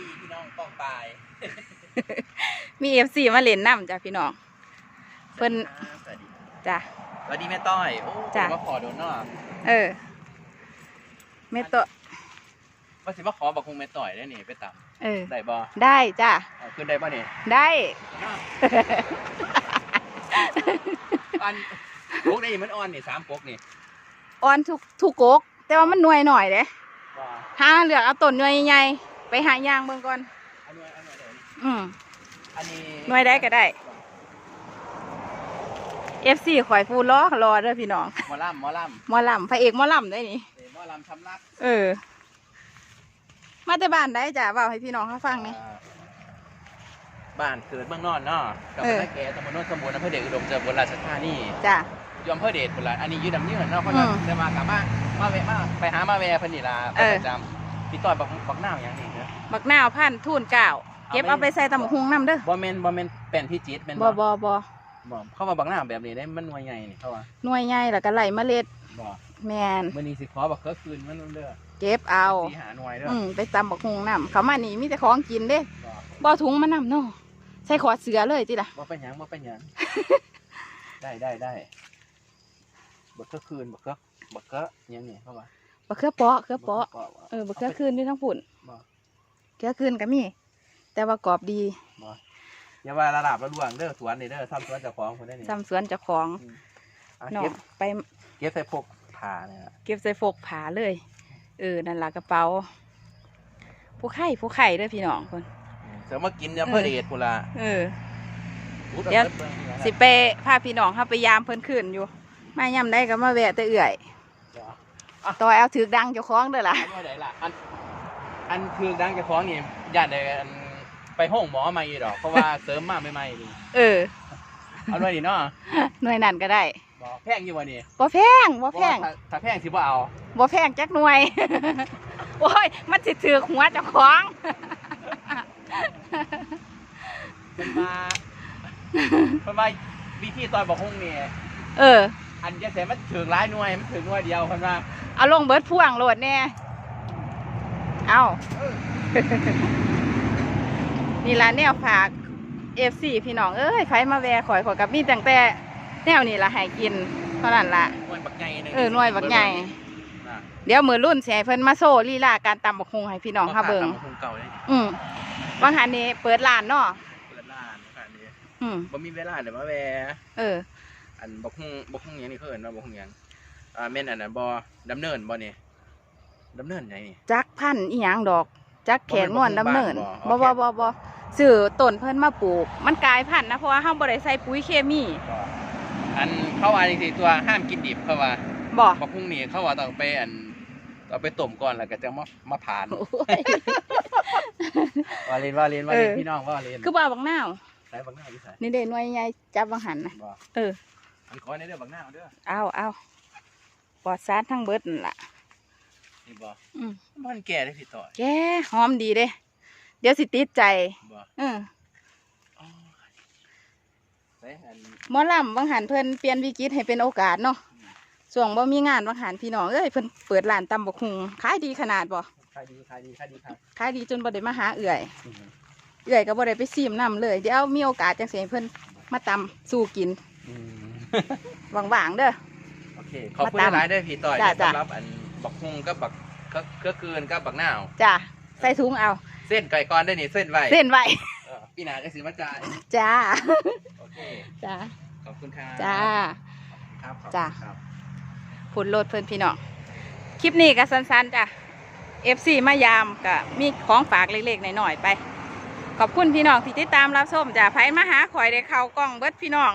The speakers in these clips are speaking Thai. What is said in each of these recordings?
ดีพี่น้องป้องปลายมีเอฟซีมาเล่นน้ำจ้ะพี่น้องเพิ่นสวัสดีจ้ะสวัสดีแม่ต้อยโอ้จ้ะ มาขอโดนเนาะเออเมตโตะว่าสิมาขอบอกคงแม่ต้อยได้นี่ไปตามเออ ได้บ่ได้จ้ะ เอาขึ้นได้บ่นี่ได้อันปกนี่มันอ่อนนี่สามปกนี่ออนทุกทุกกก แต่ว่ามันหน่วยหน่อยเด้ว่าหาเหลือกเอาต้นหน่วยใหญ่ๆ ไปหายางเบิ่งก่อน อันนี้อันนี้เดี๋ยวนี้อืมอันนี้หน่วยได้ก็ได้ FC ข่อยฟูรอรอเด้อพี่น้องหมอลำหมอลหมอลำพระเอกหมอลำได้นี่ำเอ้ยหมอลำชำรักเออ มาแต่บ้านได้จ้ะเว้าให้พี่น้องเขาฟังนี่ อ่าบ้านเกิดเมืองนอนเนาะกับเออพระแก่ตำบลโนนสมบูรณ์อำเภอเดชอุดมเจริญบุรีราชธานีจ้ะยอมเพื่อเดชบุรีอันนี้อยืดดำเนินเนาะเพราะอืว่ามจะมากลับมามาแวะมาไปหามาแวะเพนนิลาเออ ประจำ พี่ต้อยบักบักหน้าวอย่างนี้เด้อบักนาวพันธุ์ทูนเก่าเก็บเอาเอาไปไปใส่ตำบักหุงน้ำเด้อบ่แม่นบ่แม่นเป็นพี่จิตเป็นบ่บ่บ่บ่เขาว่าบักหน้าวแบบนี้ได้มันหน่วยใหญ่นี่เขาว่าหน่วยใหญ่แล้วก็ไหลเมล็ดบ่แมนมื้อนี้สิขอบักเขือคืนมันเด้อเก็บเอาสิหาหน่วยเด้ออืมไปตำบักหุงน้ำเขามานี่มีแต่ของกินเด้บ่บ่ถุงมานำเนาะใส่ขอดเสือเลยติล่ะบ่เป็นหยังบ่เป็นหยัง ได้ได้ได้บักเขือคืนบักเขือบักเขือหยังนี่เขาว่า บักเขือเปาะเขือเปาะบ่เออบักเขือคืนอยู่ทั้งฝุ่นบ่เขือคืนก็มี แต่ว่ากรอบดีบ่อย่าว่าระดับระลวงเด้อสวนนี่เด้อทำสวนเจ้าของคนได้นี่จำสวนเจ้าของอะเนาะเก็บไปเก็บใส่พกผ้าเนี่ยเก็บใส่ฟกผาเลย เออนั่นล่ะกระเป๋า ผู้ไข่ผู้ไข่เด้อพี่น้องคนเสริมมากินยำเพื่อเดชพุนละเอออุ๊เดี๋ยวอาเบิ่งนี่นะสิไปพาพี่น้องเข้าไปยามเพิ่นขึ้นอยู่ มายามได้ก็มาแวะแต่เอื่อยเดี๋ยว ต่อยเอาถือดังเจ้าของเด้อล่ะอันว่าไหนล่ะอันอันคือดังเจะคล้าของนี่ญาติได้อันไปห้องหมอมาอีดอกเพราะว่าเสริมมาใหม่ๆนี่เออ เอาด้วยนี่เนาะหน่วยนั่นก็ได้บอกแพงอยู่วะนี่บ่แพงบ่แพงเพราะว่าถ้าถ้าแพงสิบ่เอาบ่แพงจักหน่วย โอ้ย มันสิถือหัวเจ้าของเป็นมาเป็นมาวิธีตอนบอกห้องนี่เออ อันจะเสร็มันถึงร้ายหน่วยมันถึงหน่วยเดียวเพิ่นว่าเอาลงเบิดพ่วงโหลดแน่เอานี่ล่ะแนวฝาก FC พี่น้องเอ้ยใครมาแวะข่อยขอยกับมีตั้งแต่แนวนี่ล่ะให้กินเท่านั้นล่ะหน่วยบักใหญ่หนึงเออหน่วยบักใหญ่น่ะเดี๋ยวมือรุ่นสิให้เพิ่นมาโซ่ลีลาการตำบักฮุงให้พี่น้องเฮาเบิ่งตำบักหุ่งเก่าเลยอืมบางหันนี่เปิดร้านเนาะเปิดร้านค่ะนี่อืมบ่มีเวลาเดี๋ยวมาแวะเออ อันบักฮุงบักฮุงหยังนี่เขาเอิ้นว่าบักฮุงหยังอ่าแม่นอันนั้นบ่ดำเนินบ่นี่ดำเนินหยังนี่ จักพันธุ์อีหยังดอก จักแขนม่วนดำเนินบ่บ่แม่นบ่บ่ บ่บ่ซื้อต้นเพิ่นมาปลูก มันกลายพันธุ์นะเพราะว่าเฮาบ่ได้ใส่ปุ๋ยเคมีก็อันเขาว่าจริงๆตัวห้ามกินดิบเขาว่าบ่บักฮุงนี่เขาว่าต้องไปอันต้องไปต้มก่อนแล้วก็จะมามาผ่าน โอ้ย ว่าเล่นว่าเล่นว่าเล่นเออ พี่น้องว่าเล่นคือบ่าบักนาวใส่บักหน้าอยู่ใส่นี่เด้หน่วยใหญ่จับบางหันนะบ่เออ อันขอในเด้อบักหน้าเอาเด้อเอาเอาปลอดสารทั้งเบิดนั่นล่ะ นี่บ่อืม มันแก่ได้พี่ต่อยแกหอมดีเด้ เดี๋ยวสิติดใจบ่เอออ๋อใส่อันหมอลำบางหันเพิ่นเปลี่ยนวิกฤตให้เป็นโอกาสเนาะช่วงบ่มีงานบางหันพี่น้องเอ้ยเพิ่นเปิดร้านตำบักหุงขายดีขนาดบ่ขายดีขายดีขายดีครับขายดีจนบ่ได้มาหาเอื่อยอืมเอื่อยก็บ่ได้ไปซีมน้ำเลย เดี๋ยวมีโอกาสจังสิให้เพิ่นมาตำสู่กิน อืม ว่างๆเด้อ โอเค ขอบคุณมาตามหลายๆเด้อพี่ต่อยจ้ะจ้ะ สำหรับอันบักฮุงกับบักก็ก็เกินกับบักหน้าว จ้าใส่ถุงเอา เส้นไก่ก้อนได้นี่เส้นไว้เส้นไว้เออพี่นาจะซื้อมาจ่ายจ้าโอเค จ้าขอบคุณครับจ้า ครับขอบคุณจ้ะ ครับ ผลโลดเพิ่นพี่น้องคลิปนี้ก็สั้นๆจ้ะ FC มายามก็มีของฝากเล็กๆหน่อยๆไป ขอบคุณพี่น้องที่ติดตามรับชมจ้ะไผมาหาข่อยได้เข้ากล้องเบิดพี่น้อง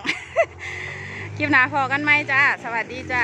คลิปหน้าพอกันไหมจ้า สวัสดีจ้า